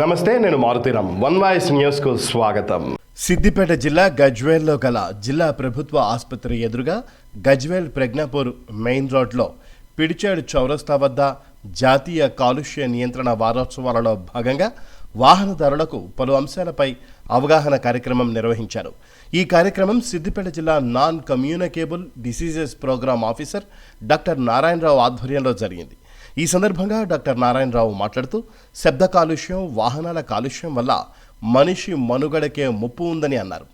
నమస్తే నేను Maruthi Ram one voice న్యూస్కు స్వాగతం. సిద్దిపేట జిల్లా గజ్వేల్లో గల జిల్లా ప్రభుత్వ ఆసుపత్రి ఎదురుగా గజ్వేల్ ప్రజ్ఞాపూర్ మెయిన్ రోడ్లో పిడిచేడు చౌరస్తా వద్ద జాతీయ కాలుష్య నియంత్రణ వారోత్సవాలలో భాగంగా వాహనదారులకు పలు అంశాలపై అవగాహన కార్యక్రమం నిర్వహించారు. ఈ కార్యక్రమం సిద్దిపేట జిల్లా non communicable diseases programme officer doctor Narayanarao ఆధ్వర్యంలో జరిగింది. ఈ సందర్భంగా డాక్టర్ నారాయణరావు మాట్లాడుతూ శబ్ద కాలుష్యం వాహనాల కాలుష్యం వల్ల మనిషి మనుగడకే ముప్పు ఉందని అన్నారు.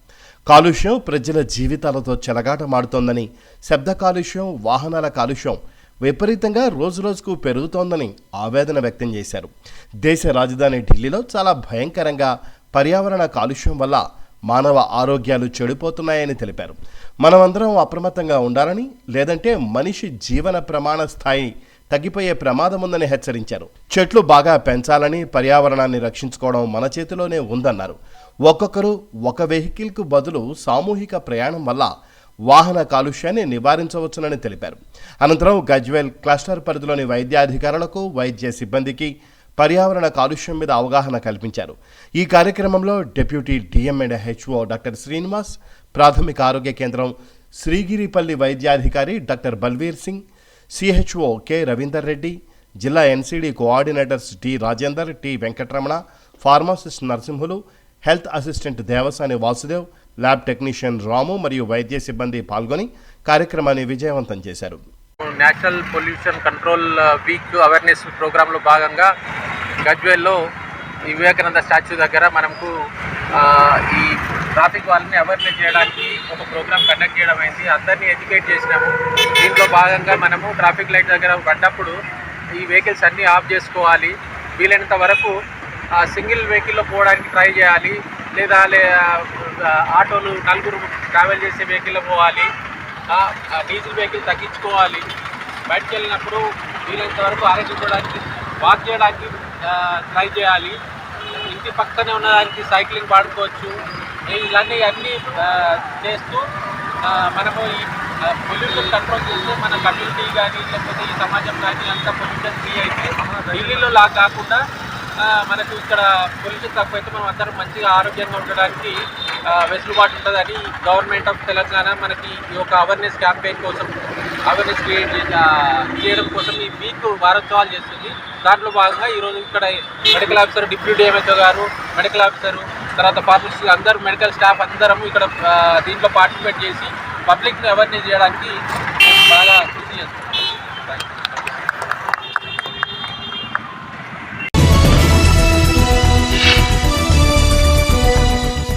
కాలుష్యం ప్రజల జీవితాలతో చెలగాటమాడుతోందని శబ్ద కాలుష్యం వాహనాల కాలుష్యం విపరీతంగా రోజురోజుకు పెరుగుతోందని ఆవేదన వ్యక్తం చేశారు. దేశ రాజధాని ఢిల్లీలో చాలా భయంకరంగా పర్యావరణ కాలుష్యం వల్ల మానవ ఆరోగ్యాలు చెడిపోతున్నాయని తెలిపారు. మనమందరం అప్రమత్తంగా ఉండాలని లేదంటే మనిషి జీవన ప్రమాణ స్థాయి తగ్గిపోయే ప్రమాదం ఉందని హెచ్చరించారు. చెట్లు బాగా పెంచాలని పర్యావరణాన్ని రక్షించుకోవడం మన చేతిలోనే ఉందన్నారు. ఒక్కొక్కరు ఒక వెహికల్కు బదులు సామూహిక ప్రయాణం వల్ల వాహన కాలుష్యాన్ని నివారించవచ్చునని తెలిపారు. అనంతరం గజ్వేల్ క్లస్టర్ పరిధిలోని వైద్యాధికారులకు వైద్య సిబ్బందికి పర్యావరణ కాలుష్యం మీద అవగాహన కల్పించారు. ఈ కార్యక్రమంలో deputy DM and HO doctor Srinivas ప్రాథమిక ఆరోగ్య కేంద్రం శ్రీగిరిపల్లి వైద్యాధికారి doctor Balvir Singh CHO K Ravinder Reddy జిల్లా NCD coordinators T Rajender T Venkataramana pharmacist Narasimhulu health assistant Devasani Vasudev lab technician Ramu మరియు వైద్య సిబ్బంది పాల్గొని కార్యక్రమాన్ని విజయవంతం చేశారు. National pollution control week awareness ప్రోగ్రాంలో భాగంగా గజ్వేల్లో ఈ వివేకానంద స్టాచ్యూ దగ్గర మనకు ఈ ట్రాఫిక్ వాళ్ళని అవేర్నెస్ చేయడానికి ఒక ప్రోగ్రామ్ కండక్ట్ చేయడం అయింది. అందరినీ ఎడ్యుకేట్ చేసినాము. దీంట్లో భాగంగా మనము ట్రాఫిక్ లైట్ దగ్గర పడ్డప్పుడు ఈ వెహికల్స్ అన్నీ ఆఫ్ చేసుకోవాలి. వీలైనంత వరకు సింగిల్ వెహికల్లో పోవడానికి ట్రై చేయాలి. లేదా ఆటోలు నలుగురు ట్రావెల్ చేసే వెహికల్లో పోవాలి. డీజిల్ వెహికల్ తగ్గించుకోవాలి. బయటకు వెళ్ళినప్పుడు వీలైనంత వరకు ఆరోగ్యించడానికి వాక్ చేయడానికి ట్రై చేయాలి. ఇంటి పక్కనే ఉన్నదానికి సైక్లింగ్ వాడుకోవచ్చు. ఇలాంటివి అన్నీ చేస్తూ మనము ఈ పొల్యూషన్ కంట్రోల్ చేస్తే మన కమ్యూనిటీ కానీ లేకపోతే ఈ సమాజం కానీ అంతా పొల్యూషన్ ఫ్రీ అయితే ఢిల్లీలో లా కాకుండా మనకు ఇక్కడ పొల్యూషన్ తక్కువైతే మనం అందరం మంచిగా ఆరోగ్యంగా ఉండడానికి వెసులుబాటు ఉంటుందని గవర్నమెంట్ ఆఫ్ తెలంగాణ మనకి ఈ యొక్క అవేర్నెస్ క్యాంపెయిన్ కోసం అవేర్నెస్ క్రియేట్ చేయడం కోసం ఈ వీక్ వారోత్సవాలు చేస్తుంది. దాంట్లో భాగంగా ఈరోజు ఇక్కడ మెడికల్ ఆఫీసర్ డిప్యూటీ ఎంఎస్ఓ గారు మెడికల్ ఆఫీసరు తర్వాత ఫార్మసీ అందరూ మెడికల్ స్టాఫ్ అందరం ఇక్కడ దీంట్లో పార్టిసిపేట్ చేసి పబ్లిక్ని అవేర్నెస్ చేయడానికి బాగా కృషి చేస్తున్నాం థ్యాంక్ యూ